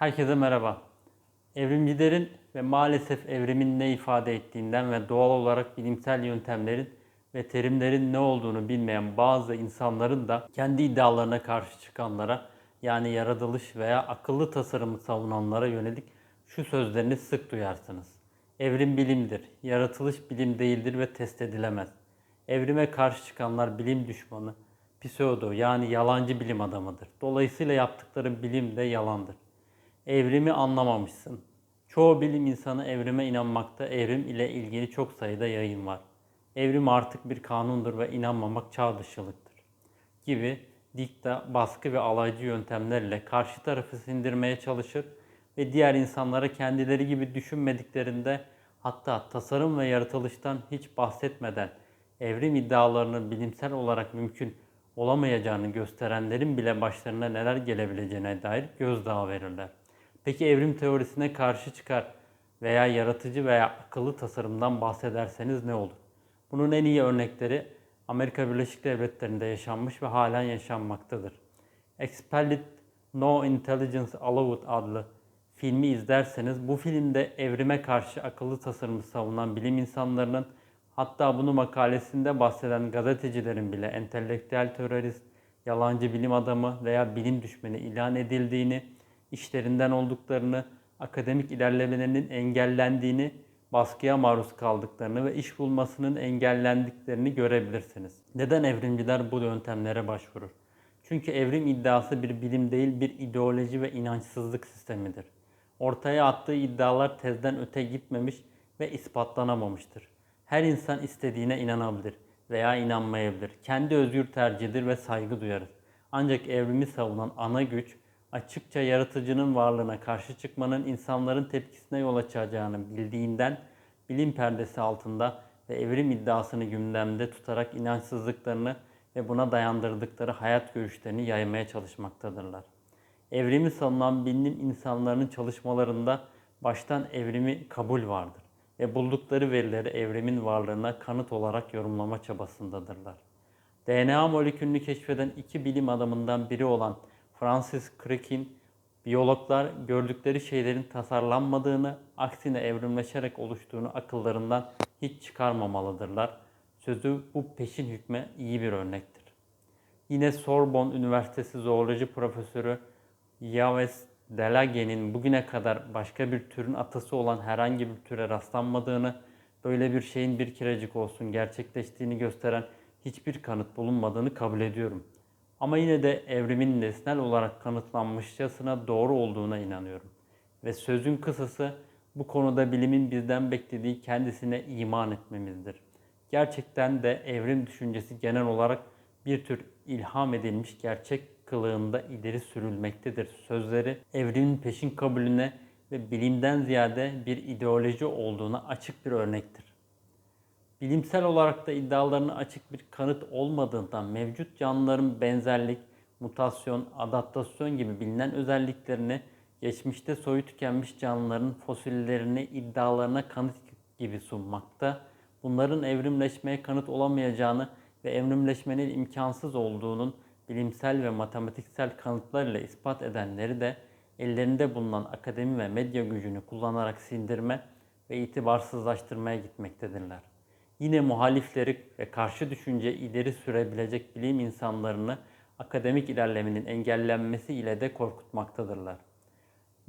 Herkese merhaba. Evrimcilerin ve maalesef evrimin ne ifade ettiğinden ve doğal olarak bilimsel yöntemlerin ve terimlerin ne olduğunu bilmeyen bazı insanların da kendi iddialarına karşı çıkanlara yani yaratılış veya akıllı tasarımı savunanlara yönelik şu sözlerini sık duyarsınız. Evrim bilimdir, yaratılış bilim değildir ve test edilemez. Evrime karşı çıkanlar bilim düşmanı, pseudo yani yalancı bilim adamıdır. Dolayısıyla yaptıkları bilim de yalandır. Evrimi anlamamışsın. Çoğu bilim insanı evrime inanmakta, evrim ile ilgili çok sayıda yayın var. Evrim artık bir kanundur ve inanmamak çağ dışılıktır. Gibi dikta, baskı ve alaycı yöntemlerle karşı tarafı sindirmeye çalışır ve diğer insanlara kendileri gibi düşünmediklerinde hatta tasarım ve yaratılıştan hiç bahsetmeden evrim iddialarının bilimsel olarak mümkün olamayacağını gösterenlerin bile başlarına neler gelebileceğine dair gözdağı verirler. Peki evrim teorisine karşı çıkar veya yaratıcı veya akıllı tasarımdan bahsederseniz ne olur? Bunun en iyi örnekleri Amerika Birleşik Devletleri'nde yaşanmış ve halen yaşanmaktadır. Expelled No Intelligence Allowed adlı filmi izlerseniz bu filmde evrime karşı akıllı tasarımı savunan bilim insanlarının hatta bunu makalesinde bahseden gazetecilerin bile entelektüel terörist, yalancı bilim adamı veya bilim düşmeni ilan edildiğini, işlerinden olduklarını, akademik ilerlemelerinin engellendiğini, baskıya maruz kaldıklarını ve iş bulmasının engellendiklerini görebilirsiniz. Neden evrimciler bu yöntemlere başvurur? Çünkü evrim iddiası bir bilim değil bir ideoloji ve inançsızlık sistemidir. Ortaya attığı iddialar tezden öte gitmemiş ve ispatlanamamıştır. Her insan istediğine inanabilir veya inanmayabilir. Kendi özgür tercihidir ve saygı duyarız. Ancak evrimi savunan ana güç açıkça yaratıcının varlığına karşı çıkmanın insanların tepkisine yol açacağını bildiğinden bilim perdesi altında ve evrim iddiasını gündemde tutarak inançsızlıklarını ve buna dayandırdıkları hayat görüşlerini yaymaya çalışmaktadırlar. Evrimi savunan bilim insanlarının çalışmalarında baştan evrimi kabul vardır ve buldukları verileri evrimin varlığına kanıt olarak yorumlama çabasındadırlar. DNA molekülünü keşfeden iki bilim adamından biri olan Francis Crick'in biyologlar gördükleri şeylerin tasarlanmadığını, aksine evrimleşerek oluştuğunu akıllarından hiç çıkarmamalıdırlar. Sözü bu peşin hükme iyi bir örnektir. Yine Sorbonne Üniversitesi Zooloji Profesörü Yves Delage'nin bugüne kadar başka bir türün atası olan herhangi bir türe rastlanmadığını, böyle bir şeyin bir kirecik olsun gerçekleştiğini gösteren hiçbir kanıt bulunmadığını kabul ediyorum. Ama yine de evrimin nesnel olarak kanıtlanmışçasına doğru olduğuna inanıyorum. Ve sözün kısası bu konuda bilimin bizden beklediği kendisine iman etmemizdir. Gerçekten de evrim düşüncesi genel olarak bir tür ilham edilmiş gerçek kılığında ileri sürülmektedir. Sözleri evrimin peşin kabulüne ve bilimden ziyade bir ideoloji olduğuna açık bir örnektir. Bilimsel olarak da iddialarına açık bir kanıt olmadığından mevcut canlıların benzerlik, mutasyon, adaptasyon gibi bilinen özelliklerini geçmişte soyu tükenmiş canlıların fosillerini iddialarına kanıt gibi sunmakta, bunların evrimleşmeye kanıt olamayacağını ve evrimleşmenin imkansız olduğunun bilimsel ve matematiksel kanıtlarla ispat edenleri de ellerinde bulunan akademi ve medya gücünü kullanarak sindirme ve itibarsızlaştırmaya gitmektedirler. Yine muhalifleri ve karşı düşünce ileri sürebilecek bilim insanlarını akademik ilerlemenin engellenmesi ile de korkutmaktadırlar.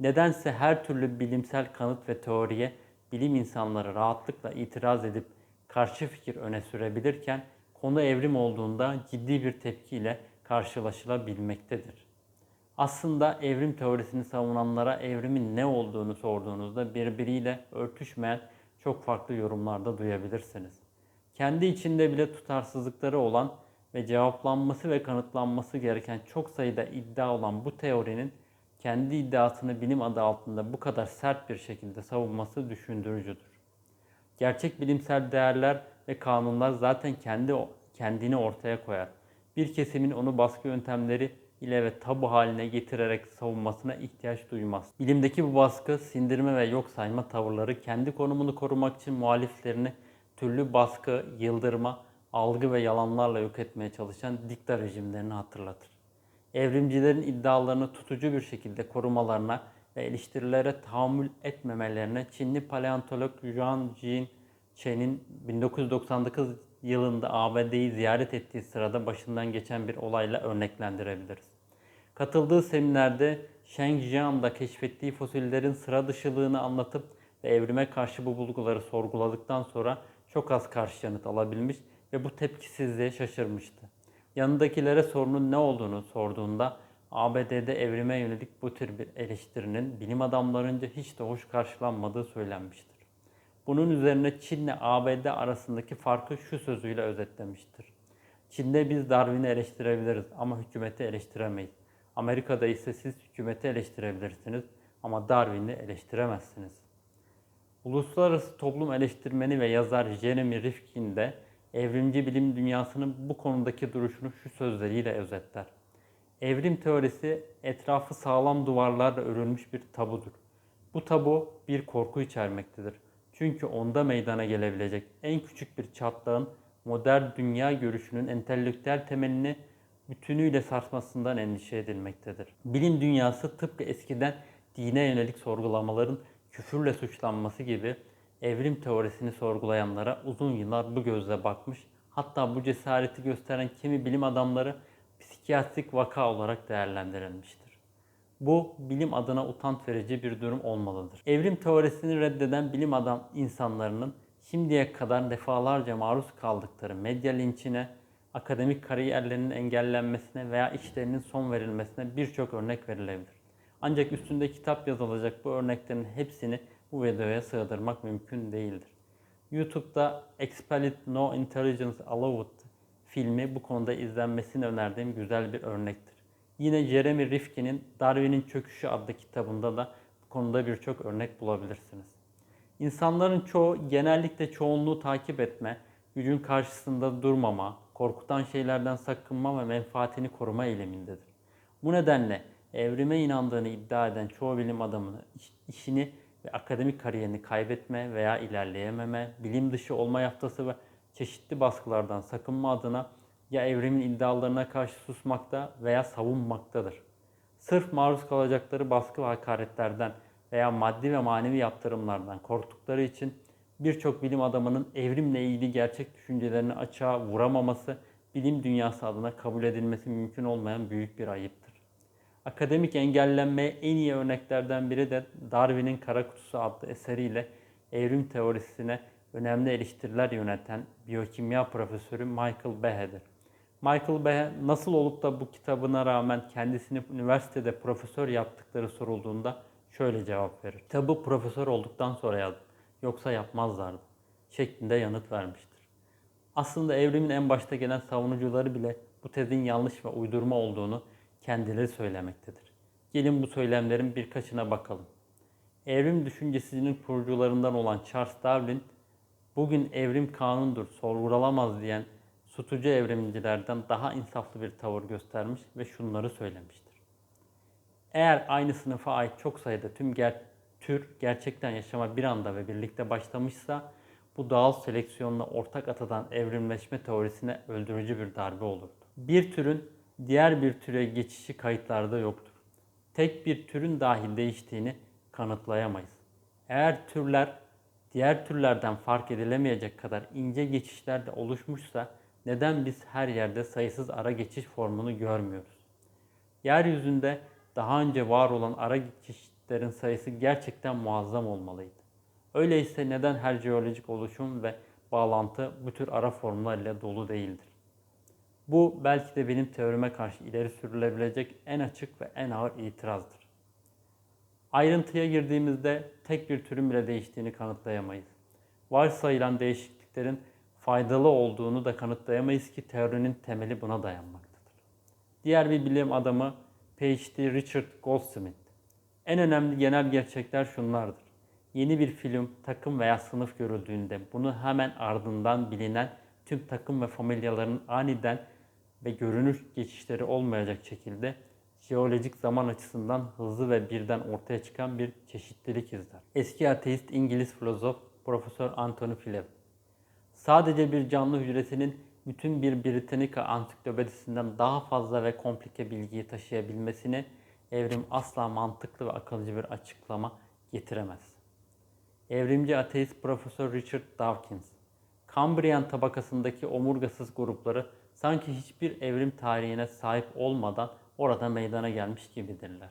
Nedense her türlü bilimsel kanıt ve teoriye bilim insanları rahatlıkla itiraz edip karşı fikir öne sürebilirken konu evrim olduğunda ciddi bir tepkiyle karşılaşılabilmektedir. Aslında evrim teorisini savunanlara evrimin ne olduğunu sorduğunuzda birbiriyle örtüşmeyen çok farklı yorumlarda duyabilirsiniz. Kendi içinde bile tutarsızlıkları olan ve cevaplanması ve kanıtlanması gereken çok sayıda iddia olan bu teorinin kendi iddiasını bilim adı altında bu kadar sert bir şekilde savunması düşündürücüdür. Gerçek bilimsel değerler ve kanunlar zaten kendi kendini ortaya koyar. Bir kesimin onu baskı yöntemleri ile ve tabu haline getirerek savunmasına ihtiyaç duymaz. Bilimdeki bu baskı, sindirme ve yok sayma tavırları kendi konumunu korumak için muhaliflerini türlü baskı, yıldırma, algı ve yalanlarla yok etmeye çalışan dikta rejimlerini hatırlatır. Evrimcilerin iddialarını tutucu bir şekilde korumalarına ve eleştirilere tahammül etmemelerine Çinli paleontolog Yuan Jin Chen'in 1999 yılında ABD'yi ziyaret ettiği sırada başından geçen bir olayla örneklendirebiliriz. Katıldığı seminerde Shenzhen'da keşfettiği fosillerin sıra dışılığını anlatıp ve evrime karşı bu bulguları sorguladıktan sonra çok az karşı yanıt alabilmiş ve bu tepkisizliğe şaşırmıştı. Yanındakilere sorunun ne olduğunu sorduğunda ABD'de evrime yönelik bu tür bir eleştirinin bilim adamlarınca hiç de hoş karşılanmadığı söylenmiştir. Bunun üzerine Çin'le ABD arasındaki farkı şu sözüyle özetlemiştir. Çin'de biz Darwin'i eleştirebiliriz ama hükümeti eleştiremeyiz. Amerika'da ise siz hükümeti eleştirebilirsiniz ama Darwin'i eleştiremezsiniz. Uluslararası toplum eleştirmeni ve yazar Jeremy Rifkin de evrimci bilim dünyasının bu konudaki duruşunu şu sözleriyle özetler. Evrim teorisi etrafı sağlam duvarlarla örülmüş bir tabudur. Bu tabu bir korku içermektedir. Çünkü onda meydana gelebilecek en küçük bir çatlağın modern dünya görüşünün entelektüel temelini bütünüyle sarsmasından endişe edilmektedir. Bilim dünyası tıpkı eskiden dine yönelik sorgulamaların küfürle suçlanması gibi evrim teorisini sorgulayanlara uzun yıllar bu gözle bakmış, hatta bu cesareti gösteren kimi bilim adamları psikiyatrik vaka olarak değerlendirilmiştir. Bu bilim adına utanç verici bir durum olmalıdır. Evrim teorisini reddeden bilim adam insanlarının şimdiye kadar defalarca maruz kaldıkları medya linçine, akademik kariyerlerinin engellenmesine veya işlerinin son verilmesine birçok örnek verilebilir. Ancak üstünde kitap yazılacak bu örneklerin hepsini bu videoya sığdırmak mümkün değildir. YouTube'da Expelled No Intelligence Allowed filmi bu konuda izlenmesini önerdiğim güzel bir örnektir. Yine Jeremy Rifkin'in Darwin'in Çöküşü adlı kitabında da bu konuda birçok örnek bulabilirsiniz. İnsanların çoğu genellikle çoğunluğu takip etme, gücün karşısında durmama, korkutan şeylerden sakınma ve menfaatini koruma eğilimindedir. Bu nedenle evrime inandığını iddia eden çoğu bilim adamını işini ve akademik kariyerini kaybetme veya ilerleyememe, bilim dışı olma yaftası ve çeşitli baskılardan sakınma adına ya evrimin iddialarına karşı susmakta veya savunmaktadır. Sırf maruz kalacakları baskı ve hakaretlerden veya maddi ve manevi yaptırımlardan korktukları için birçok bilim adamının evrimle ilgili gerçek düşüncelerini açığa vuramaması, bilim dünyası adına kabul edilmesi mümkün olmayan büyük bir ayıptır. Akademik engellenmeye en iyi örneklerden biri de Darwin'in Kara Kutusu adlı eseriyle evrim teorisine önemli eleştiriler yöneten biyokimya profesörü Michael Behe'dir. Michael Behe nasıl olup da bu kitabına rağmen kendisini üniversitede profesör yaptıkları sorulduğunda şöyle cevap verir. Kitabı profesör olduktan sonra yazdım. Yoksa yapmazlardı. Şeklinde yanıt vermiştir. Aslında evrimin en başta gelen savunucuları bile bu tezin yanlış ve uydurma olduğunu kendileri söylemektedir. Gelin bu söylemlerin birkaçına bakalım. Evrim düşüncesinin kurucularından olan Charles Darwin, bugün evrim kanundur, sorgulamaz diyen sutucu evrimcilerden daha insaflı bir tavır göstermiş ve şunları söylemiştir. Eğer aynı sınıfa ait çok sayıda tüm ger tür gerçekten yaşama bir anda ve birlikte başlamışsa bu doğal seleksiyonla ortak atadan evrimleşme teorisine öldürücü bir darbe olurdu. Bir türün diğer bir türe geçişi kayıtlarda yoktur. Tek bir türün dahi değiştiğini kanıtlayamayız. Eğer türler diğer türlerden fark edilemeyecek kadar ince geçişlerde oluşmuşsa neden biz her yerde sayısız ara geçiş formunu görmüyoruz? Yeryüzünde daha önce var olan ara geçişlerin sayısı gerçekten muazzam olmalıydı. Öyleyse neden her jeolojik oluşum ve bağlantı bu tür ara formlarıyla dolu değildir? Bu belki de benim teorime karşı ileri sürülebilecek en açık ve en ağır itirazdır. Ayrıntıya girdiğimizde tek bir türün bile değiştiğini kanıtlayamayız. Varsayılan değişikliklerin faydalı olduğunu da kanıtlayamayız ki teorinin temeli buna dayanmaktadır. Diğer bir bilim adamı PhD Richard Goldsmith. En önemli genel gerçekler şunlardır. Yeni bir film, takım veya sınıf görüldüğünde bunu hemen ardından bilinen tüm takım ve familyaların aniden ve görünür geçişleri olmayacak şekilde jeolojik zaman açısından hızlı ve birden ortaya çıkan bir çeşitlilik izler. Eski ateist İngiliz filozof Profesör Anthony Flew. Sadece bir canlı hücresinin bütün bir Britannica ansiklopedisinden daha fazla ve komplike bilgiyi taşıyabilmesini evrim asla mantıklı ve akılcı bir açıklama getiremez. Evrimci ateist Profesör Richard Dawkins, Kambriyan tabakasındaki omurgasız grupları sanki hiçbir evrim tarihine sahip olmadan orada meydana gelmiş gibidirler.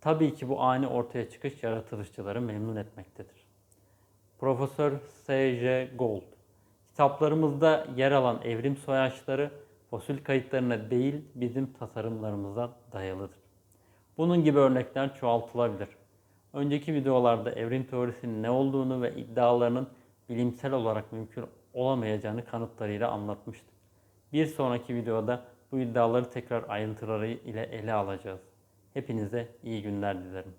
Tabii ki bu ani ortaya çıkış yaratılışçıları memnun etmektedir. Profesör S.J. Gold, kitaplarımızda yer alan evrim soyaçları fosil kayıtlarına değil bizim tasarımlarımıza dayalıdır. Bunun gibi örnekler çoğaltılabilir. Önceki videolarda evrim teorisinin ne olduğunu ve iddialarının bilimsel olarak mümkün olamayacağını kanıtlarıyla anlatmıştık. Bir sonraki videoda bu iddiaları tekrar ayrıntıları ile ele alacağız. Hepinize iyi günler dilerim.